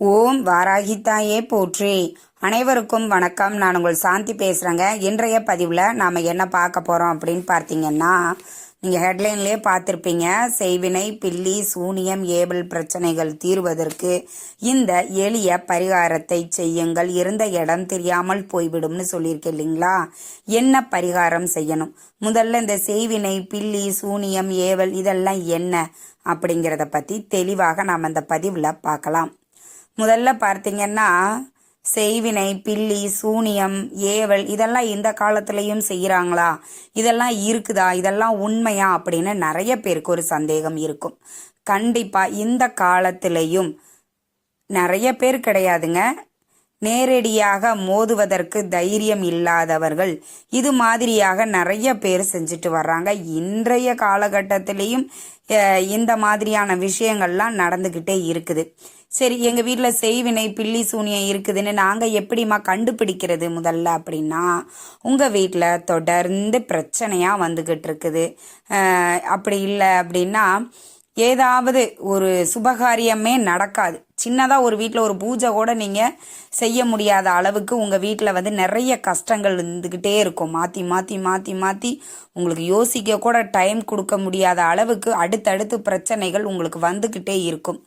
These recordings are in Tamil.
ஓம் வாராகித்தாயே போற்றி. அனைவருக்கும் வணக்கம். நான் உங்கள் சாந்தி பேசுகிறேங்க இன்றைய பதிவில் நாம் என்ன பார்க்க போகிறோம் அப்படின்னு பார்த்தீங்கன்னா நீங்கள் ஹெட்லைன்லேயே பார்த்துருப்பீங்க. செய்வினை பில்லி சூனியம் ஏபிள் பிரச்சனைகள் தீர்வதற்கு இந்த எளிய பரிகாரத்தை செய்யுங்கள். இருந்த இடம் தெரியாமல் போய்விடும்னு சொல்லியிருக்கேன் இல்லைங்களா? என்ன பரிகாரம் செய்யணும்? முதல்ல இந்த செய்வினை பில்லி சூனியம் ஏவல் இதெல்லாம் என்ன அப்படிங்கிறத பற்றி தெளிவாக நாம் அந்த பதிவில் பார்க்கலாம். முதல்ல பார்த்தீங்கன்னா செய்வினை பில்லி சூனியம் ஏவல் இதெல்லாம் இந்த காலத்துலேயும் செய்கிறாங்களா? இதெல்லாம் இருக்குதா? இதெல்லாம் உண்மையா? அப்படின்னு நிறைய பேருக்கு ஒரு சந்தேகம் இருக்கும். கண்டிப்பாக இந்த காலத்திலையும் நிறைய பேர் கிடையாதுங்க. நேரடியாக மோதுவதற்கு தைரியம் இல்லாதவர்கள். இது மாதிரியாக நிறைய பேர் செஞ்சுட்டு வர்றாங்க. இன்றைய காலகட்டத்திலையும் இந்த மாதிரியான விஷயங்கள்லாம் நடந்துக்கிட்டே இருக்குது. சரி எங்கள் வீட்டில் செய்வினை பில்லி சூனியம் இருக்குதுன்னு நாங்கள் எப்படிம்மா கண்டுபிடிக்கிறது முதல்ல அப்படின்னா உங்கள் வீட்டில் தொடர்ந்து பிரச்சனையாக வந்துக்கிட்டு இருக்குது. அப்படி இல்லை அப்படின்னா ஏதாவது ஒரு சுபகாரியமே நடக்காது. சின்னதாக ஒரு வீட்டில் ஒரு பூஜை கூட நீங்கள் செய்ய முடியாத அளவுக்கு உங்கள் வீட்டில் வந்து நிறைய கஷ்டங்கள் இருந்துக்கிட்டே இருக்கும். மாற்றி மாற்றி மாற்றி மாற்றி உங்களுக்கு யோசிக்க கூட டைம் கொடுக்க முடியாத அளவுக்கு அடுத்தடுத்து பிரச்சனைகள் உங்களுக்கு வந்துக்கிட்டே இருக்கும்.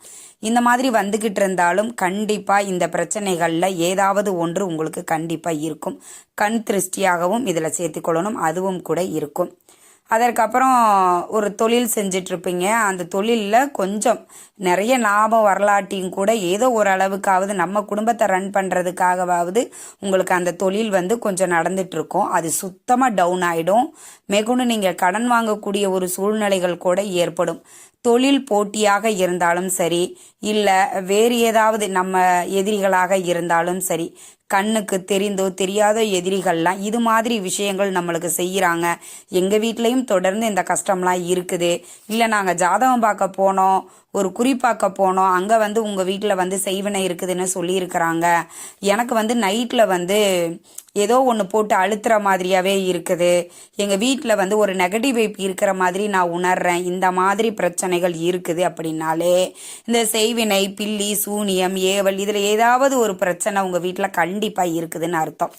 இந்த மாதிரி வந்துக்கிட்டு இருந்தாலும் கண்டிப்பாக இந்த பிரச்சனைகளில் ஏதாவது ஒன்று உங்களுக்கு கண்டிப்பாக இருக்கும். கண் திருஷ்டியாகவும் இதில் சேர்த்துக்கொள்ளணும் அதுவும் கூட இருக்கும். அதற்கப்புறம் ஒரு தொழில் செஞ்சிட்ருப்பீங்க. அந்த தொழிலில் கொஞ்சம் நிறைய லாபம் வரலாட்டியும் கூட ஏதோ ஒரு அளவுக்காவது நம்ம குடும்பத்தை ரன் பண்ணுறதுக்காகவாவது உங்களுக்கு அந்த தொழில் வந்து கொஞ்சம் நடந்துகிட்ருக்கும் அது சுத்தமாக டவுன் ஆகிடும் மேற்கொண்டு நீங்கள் கடன் வாங்கக்கூடிய ஒரு சூழ்நிலைகள் கூட ஏற்படும். தொழில் போட்டியாக இருந்தாலும் சரி இல்லை வேறு ஏதாவது நம்ம எதிரிகளாக இருந்தாலும் சரி கண்ணுக்கு தெரிந்தோ தெரியாத எதிரிகள்லாம் இது மாதிரி விஷயங்கள் நம்மளுக்கு செய்கிறாங்க எங்கள் வீட்லேயும் தொடர்ந்து இந்த கஷ்டம்லாம் இருக்குது. இல்லை நாங்கள் ஜாதகம் பார்க்க போனோம். ஒரு குறிப்பாக்க போனோம். அங்கே வந்து உங்கள் வீட்டில் வந்து செய்வினை இருக்குதுன்னு சொல்லியிருக்கிறாங்க. எனக்கு வந்து நைட்டில் வந்து ஏதோ ஒன்று போட்டு அழுத்துற மாதிரியாவே இருக்குது. எங்கள் வீட்டில் வந்து ஒரு நெகட்டிவ் வைப் இருக்கிற மாதிரி நான் உணர்றேன். இந்த மாதிரி பிரச்சனைகள் இருக்குது அப்படின்னாலே இந்த செய்வினை பில்லி சூனியம் ஏவல் இதில் ஏதாவது ஒரு பிரச்சனை உங்கள் வீட்டில் கண்டிப்பாக இருக்குதுன்னு அர்த்தம்.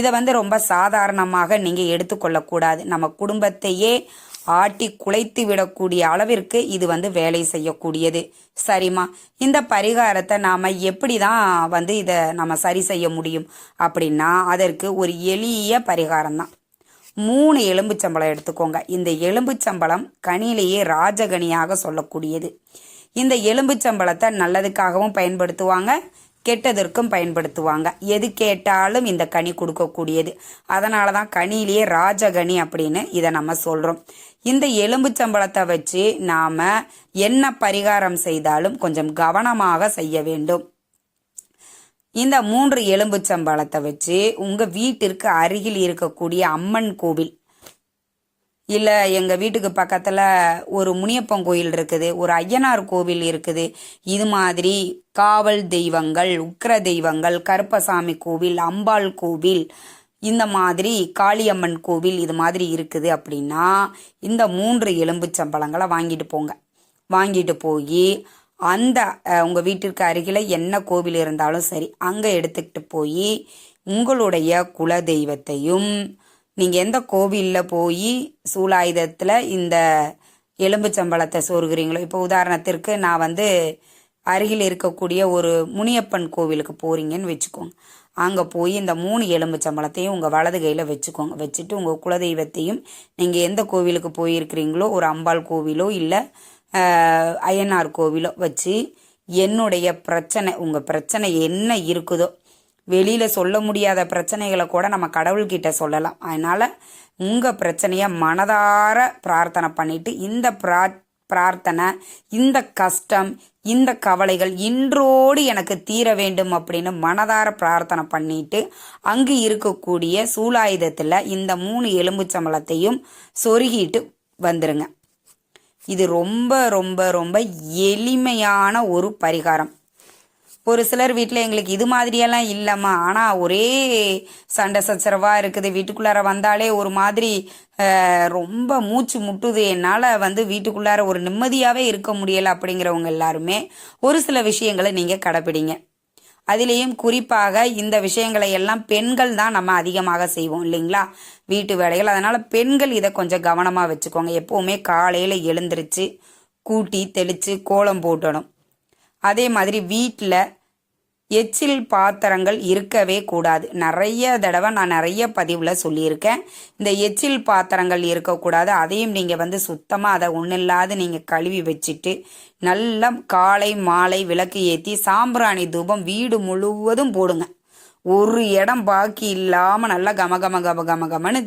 இதை வந்து ரொம்ப சாதாரணமாக நீங்கள் எடுத்துக்கொள்ளக்கூடாது. நம்ம குடும்பத்தையே ஆட்டி குலைத்து விடக்கூடிய அளவிற்கு இது வந்து வேலை செய்யக்கூடியது. சரிம்மா இந்த பரிகாரத்தை நாம் எப்படி தான் வந்து இதை நம்ம சரி செய்ய முடியும்? அப்படின்னா அதற்கு ஒரு எளிய பரிகாரம் தான் மூணு எலும்புச்சம்பளம் எடுத்துக்கோங்க. இந்த எலும்புச்சம்பளம் கனியிலேயே ராஜகனியாக சொல்லக்கூடியது. இந்த எலும்புச்சம்பளத்தை நல்லதுக்காகவும் பயன்படுத்துவாங்க. கெட்டதற்கும் பயன்படுத்துவாங்க. எது கேட்டாலும் இந்த கனி கொடுக்கக்கூடியது. அதனால தான் கனியிலேயே ராஜகனி அப்படின்னு இதை நம்ம சொல்கிறோம் இந்த எலும்புச்சம்பளத்தை வச்சு நாம் என்ன பரிகாரம் செய்தாலும் கொஞ்சம் கவனமாக செய்ய வேண்டும். இந்த மூன்று எலும்புச்சம்பளத்தை வச்சு உங்கள் வீட்டிற்கு அருகில் இருக்கக்கூடிய அம்மன் கோவில் இல்லை எங்கள் வீட்டுக்கு பக்கத்தில் ஒரு முனியப்பன் கோயில் இருக்குது ஒரு ஐயனார் கோவில் இருக்குது. இது மாதிரி காவல் தெய்வங்கள் உக்கிர தெய்வங்கள் கருப்பசாமி கோவில் அம்பாள் கோவில் இந்த மாதிரி காளியம்மன் கோவில் இது மாதிரி இருக்குது அப்படின்னா இந்த மூன்று எலும்புச்சம்பளங்களை வாங்கிட்டு போங்க. வாங்கிட்டு போய் அந்த உங்கள் வீட்டிற்கு அருகில் என்ன கோவில் இருந்தாலும் சரி அங்கே எடுத்துக்கிட்டு போய் உங்களுடைய குல தெய்வத்தையும் நீங்கள் எந்த கோவிலில் போய் சூலாயுதத்தில் இந்த எலும்புச்சம்பளத்தை சோறுகிறீங்களோ இப்போ உதாரணத்திற்கு நான் வந்து அருகில் இருக்கக்கூடிய ஒரு முனியப்பன் கோவிலுக்கு போகிறீங்கன்னு வச்சுக்கோங்க. அங்கே போய் இந்த மூணு எலும்புச்சம்பளத்தையும் உங்கள் வலது கையில் வச்சுக்கோங்க. வச்சுட்டு உங்கள் குலதெய்வத்தையும் நீங்கள் எந்த கோவிலுக்கு போயிருக்கிறீங்களோ ஒரு அம்பாள் கோவிலோ இல்லை அய்யனார் கோவிலோ வச்சு என்னுடைய பிரச்சனை உங்கள் பிரச்சனை என்ன இருக்குதோ வெளியில் சொல்ல முடியாத பிரச்சனைகளை கூட நம்ம கடவுள்கிட்ட சொல்லலாம். அதனால் உங்கள் பிரச்சனையை மனதார பிரார்த்தனை பண்ணிட்டு இந்த பிரா பிரார்த்தனை இந்த கஷ்டம் இந்த கவலைகள் இன்றோடு எனக்கு தீர வேண்டும் அப்படின்னு மனதார பிரார்த்தனை பண்ணிட்டு அங்கு இருக்கக்கூடிய சூலாயுதத்தில் இந்த மூணு எலும்புச்சம்பளத்தையும் சொருகிட்டு வந்துருங்க. இது ரொம்ப ரொம்ப ரொம்ப எளிமையான ஒரு பரிகாரம். ஒரு சிலர் வீட்டில் எங்களுக்கு இது மாதிரியெல்லாம் இல்லைம்மா. ஆனால் ஒரே சண்டை சச்சரவாக இருக்குது. வீட்டுக்குள்ளார வந்தாலே ஒரு மாதிரி ரொம்ப மூச்சு முட்டுது. என்னால் வந்து வீட்டுக்குள்ளார ஒரு நிம்மதியாகவே இருக்க முடியலை அப்படிங்கிறவங்க எல்லாருமே ஒரு சில விஷயங்களை நீங்கள் கடைப்பிடிங்க. அதிலேயும் குறிப்பாக இந்த விஷயங்களை எல்லாம் பெண்கள் தான் நம்ம அதிகமாக செய்வோம் இல்லைங்களா? வீட்டு வேலைகள். அதனால் பெண்கள் இதை கொஞ்சம் கவனமாக வச்சுக்கோங்க. எப்போவுமே காலையில் எழுந்திருச்சு கூட்டி தெளித்து கோலம் போட்டணும். அதே மாதிரி வீட்டில் எச்சில் பாத்திரங்கள் இருக்கவே கூடாது. நிறைய தடவை நான் நிறைய பதிவில் சொல்லியிருக்கேன். இந்த எச்சில் பாத்திரங்கள் இருக்கக்கூடாது. அதையும் நீங்கள் வந்து சுத்தமாக அதை ஒன்றும் இல்லாத நீங்கள் கழுவி வச்சுட்டு நல்லா காலை மாலை விளக்கு ஏற்றி சாம்பிராணி தூபம் வீடு முழுவதும் போடுங்க. ஒரு இடம் பாக்கி இல்லாமல் நல்லா கம கம கம கம கமன்னு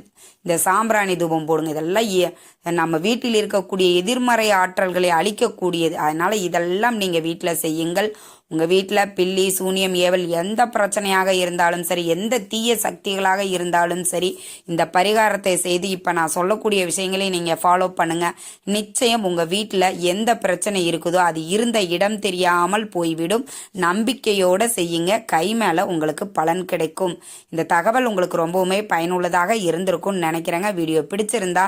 இந்த சாம்பிராணி தூபம் போடுங்க. இதெல்லாம் நம்ம வீட்டில் இருக்கக்கூடிய எதிர்மறை ஆற்றல்களை அழிக்கக்கூடியது. அதனால் இதெல்லாம் நீங்கள் வீட்டில் செய்யுங்கள். உங்கள் வீட்டில் பில்லி சூனியம் ஏவல் எந்த பிரச்சனையாக இருந்தாலும் சரி எந்த தீய சக்திகளாக இருந்தாலும் சரி இந்த பரிகாரத்தை செய்து இப்போ நான் சொல்லக்கூடிய விஷயங்களையும் நீங்கள் ஃபாலோ பண்ணுங்கள் நிச்சயம் உங்கள் வீட்டில் எந்த பிரச்சனை இருக்குதோ அது இருந்த இடம் தெரியாமல் போய்விடும். நம்பிக்கையோடு செய்யுங்க. கை மேலே உங்களுக்கு பலன் கிடைக்கும். இந்த தகவல் உங்களுக்கு ரொம்பவுமே பயனுள்ளதாக இருந்திருக்கும்னு நினைக்கிறேங்க. வீடியோ பிடிச்சிருந்தா